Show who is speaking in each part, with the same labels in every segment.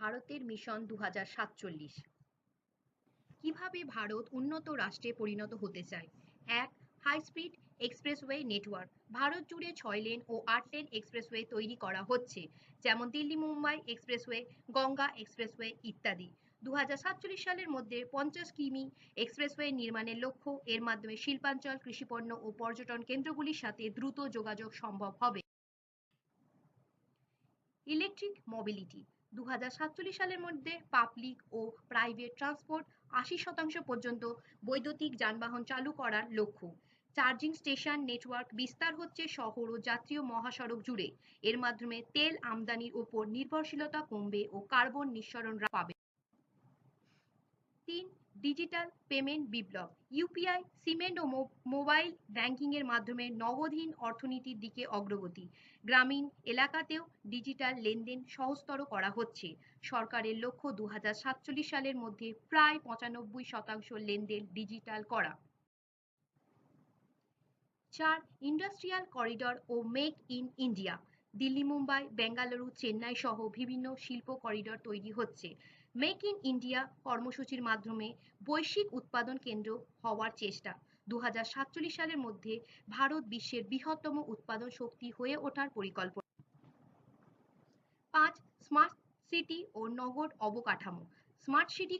Speaker 1: ভারতের মিশন দু সাতচল্লিশ। কীভাবে ভারত উন্নত রাষ্ট্রে পরিণত হতে চায়? এক high speed expressway network Bharat জুড়ে ছয় লেন ও আট লেন এক্সপ্রেসওয়ে তৈরি করা হচ্ছে, যেমন দিল্লি মুম্বাই এক্সপ্রেসওয়ে গঙ্গা এক্সপ্রেসওয়ে ইত্যাদি। দু হাজার সাতচল্লিশ সালের মধ্যে পঞ্চাশ কিমি এক্সপ্রেসওয়ে নির্মাণের লক্ষ্য, এর মাধ্যমে শিল্পাঞ্চল, কৃষিপণ্য ও পর্যটন কেন্দ্রগুলির সাথে দ্রুত যোগাযোগ সম্ভব হবে। ইলেকট্রিক মোবিলিটি দু হাজার সাতচল্লিশ সালের মধ্যে পাবলিক ও প্রাইভেট ট্রান্সপোর্ট আশি শতাংশ পর্যন্ত বৈদ্যুতিক যানবাহন চালু করার লক্ষ্য। চার্জিং স্টেশন নেটওয়ার্ক বিস্তার হচ্ছে শহর ও জাতীয় মহাসড়ক জুড়ে। এর মাধ্যমে তেল আমদানির উপর নির্ভরশীলতা কমবে ও কার্বন নিঃসরণ পাবে। ডিজিটাল পেমেন্ট বিপ্লব ইউপিআই সিমেন্ট ও মোবাইল ব্যাংকিং এর মাধ্যমে নগদহীন অর্থনীতির দিকে অগ্রগতি। গ্রামীণ এলাকাতেও ডিজিটাল লেনদেন সহজতর করা হচ্ছে। সরকারের লক্ষ্য দু হাজার সাতচল্লিশ সালের মধ্যে প্রায় পঁচানব্বই শতাংশ লেনদেন ডিজিটাল করা। চার industrial corridor O make in India Delhi, Mumbai, Bengaluru, Chennai সহ বিভিন্ন শিল্প করিডর তৈরি হচ্ছে। মেক ইন ইন্ডিয়া কর্মসূচির মাধ্যমে বৈশ্বিক উৎপাদন কেন্দ্র হওয়ার চেষ্টা। দু সালের মধ্যে ভারত বিশ্বের বৃহত্তম উৎপাদন শক্তি হয়ে ওঠার পরিকল্পনা। পাঁচ স্মার্ট সিটি ও নগর অবকাঠামো। স্মার্ট সিটি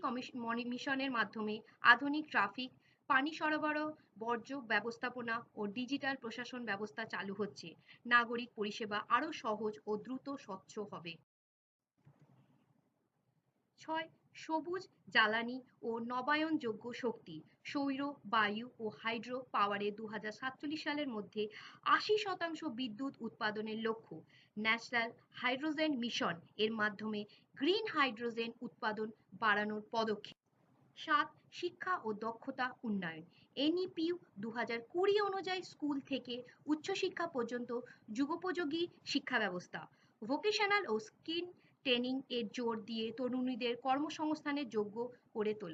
Speaker 1: মিশনের মাধ্যমে আধুনিক ট্রাফিক পানি সরবরাহ, বর্জ্য ব্যবস্থাপনা ও ডিজিটাল প্রশাসন ব্যবস্থা চালু হচ্ছে। নাগরিক পরিষেবা আরও সহজ ও দ্রুত স্বচ্ছ হবে। ছয়, সবুজ, জ্বালানি ও নবায়নযোগ্য শক্তি। সৌর, বায়ু ও হাইড্রো পাওয়ারে দু হাজার সাতচল্লিশ সালের মধ্যে আশি শতাংশ বিদ্যুৎ উৎপাদনের লক্ষ্য। ন্যাশনাল হাইড্রোজেন মিশন এর মাধ্যমে গ্রিন হাইড্রোজেন উৎপাদন বাড়ানোর পদক্ষেপ। সাত, শিক্ষা ও দক্ষতা উন্নয়ন। এনইপিউ দু হাজার কুড়ি অনুযায়ী স্কুল থেকে উচ্চশিক্ষা পর্যন্ত যুগোপযোগী শিক্ষা ব্যবস্থা। ভোকেশনাল ও স্কিল ট্রেনিং এর জোর দিয়ে তরুণীদের কর্মসংস্থানের যোগ্য করে তোলা।